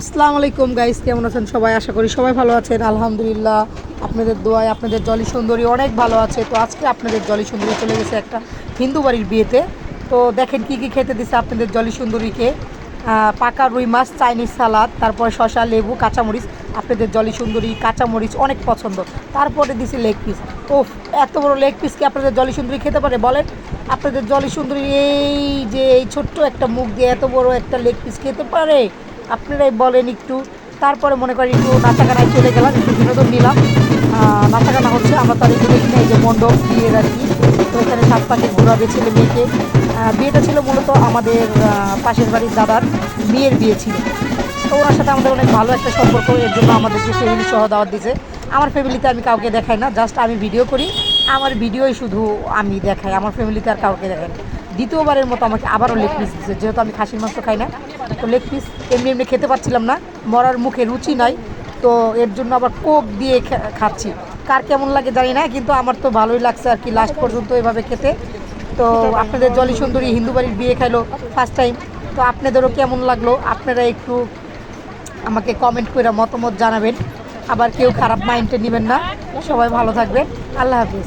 আসসালামু আলাইকুম গাইস কেমন আছেন সবাই? আশা করি সবাই ভালো আছেন। আলহামদুলিল্লাহ, আপনাদের দোয়ায় আপনাদের জলি সুন্দরী অনেক ভালো আছে। তো আজকে আপনাদের জলি সুন্দরী চলে গেছে একটা হিন্দু বাড়ির বিয়েতে। তো দেখেন কি কি খেতে দিছে আপনাদের জলি সুন্দরীকে। পাকা রুই মাছ, চাইনিজ সালাদ, তারপরে শশা লেবু, কাঁচামরিচ। আপনাদের জলি সুন্দরী, কাঁচামরিচ অনেক পছন্দ। তারপরে দিছি লেগ পিস। ও এত বড় লেগ পিস কি আপনাদের জলি সুন্দরী খেতে পারে বলেন? আপনাদের জলি সুন্দরী এই যে, এই ছোট্ট একটা মুখ দিয়ে এত বড় একটা লেগ পিস খেতে পারে? আপনারাই বলেন একটু। তারপরে মনে করি একটু নাচাগানায় চলে গেলাম একটু বিনোদন নিলাম। আহ, নাচাগানা হচ্ছে আমরা একটু দেখি না এই যে মণ্ডপ বিয়ের আর কি তো এখানে সাত পাখি ঘোরাবে ছেলে মেয়েকে বিয়েটা ছিল মূলত আমাদের পাশের বাড়ির দাদার মেয়ের বিয়ে ছিল। তো ওনার সাথে আমাদের অনেক ভালো একটা সম্পর্ক এর জন্য আমাদেরকে ফ্যামিলি সহ দাওয়াত দিয়েছে। আমার ফ্যামিলিতে আমি কাউকে দেখাই না জাস্ট আমি ভিডিও করি। আমার ভিডিওই শুধু আমি দেখাই আমার ফ্যামিলিতে আর কাউকে দেখাই দ্বিতীয়বারের মতো আমাকে আবারও লেগ পিস দিচ্ছে যেহেতু আমি খাসির মাংস খাই না, তো লেগ পিস এমনি এমনি খেতে পারছিলাম না। মরার মুখে রুচি নাই, তো এর জন্য আবার কোক দিয়ে খাচ্ছি। কার কেমন লাগে জানি না, কিন্তু আমার তো ভালোই লাগছে আর কি লাস্ট পর্যন্ত এভাবে খেতে। তো আপনাদের জলি সুন্দরী হিন্দু বাড়ির বিয়ে খাইলো ফার্স্ট টাইম তো আপনাদেরও কেমন লাগল? আপনারা একটু আমাকে কমেন্ট করে মতামত জানাবেন। আবার কেউ খারাপ মাইন্ডে নেবেন না। সবাই ভালো থাকবেন। আল্লাহ হাফিজ।